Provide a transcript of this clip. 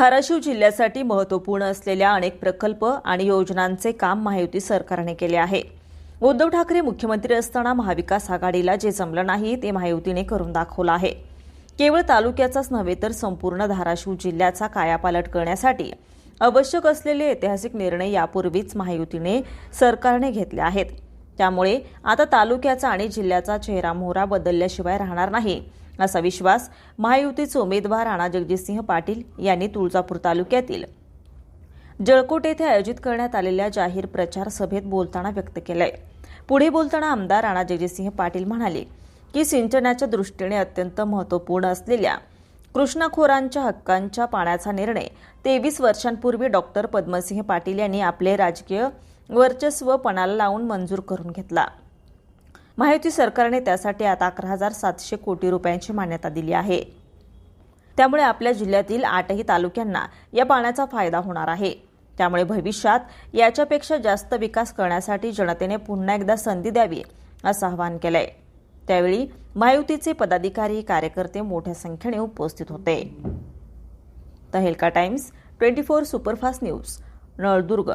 धाराशिव जिल्ह्यासाठी महत्त्वपूर्ण असलेल्या अनेक प्रकल्प आणि योजनांचे काम महायुती सरकारने केले आहे. उद्धव ठाकरे मुख्यमंत्री असताना महाविकास आघाडीला जे जमलं नाही ते महायुतीने करून दाखवलं आहे. केवळ तालुक्याचाच नव्हे तर संपूर्ण धाराशिव जिल्ह्याचा कायापालट करण्यासाठी आवश्यक असलेले ऐतिहासिक निर्णय यापूर्वीच महायुतीने सरकारने घेतले आहेत. त्यामुळे आता तालुक्याचा आणि जिल्ह्याचा चेहरामोहरा बदलल्याशिवाय राहणार नाही. असा विश्वास महायुतीचे उमेदवार राणा जगजितसिंह पाटील यांनी तुळजापूर तालुक्यातील जळकोट येथे आयोजित करण्यात आलेल्या जाहीर प्रचार सभेत बोलताना व्यक्त केलंय. पुढे बोलताना आमदार राणा जगजितसिंह पाटील म्हणाले की सिंचनाच्या दृष्टीने अत्यंत महत्त्वपूर्ण असलेल्या कृष्णाखोरांच्या हक्कांच्या पाण्याचा निर्णय तेवीस वर्षांपूर्वी डॉक्टर पद्मसिंह पाटील यांनी आपले राजकीय वर्चस्व पणाला लावून मंजूर करून घेतला. महायुती सरकारने त्यासाठी आता अकरा हजार सातशे कोटी रुपयांची मान्यता दिली आहे. त्यामुळे आपल्या जिल्ह्यातील आठही तालुक्यांना या पाण्याचा फायदा होणार आहे. त्यामुळे भविष्यात याच्यापेक्षा जास्त विकास करण्यासाठी जनतेने पुन्हा एकदा संधी द्यावी असं आवाहन केलंय. त्यावेळी महायुतीचे पदाधिकारी कार्यकर्ते मोठ्या संख्येने उपस्थित होते. Tehelka times twenty four superfast news Naldurg.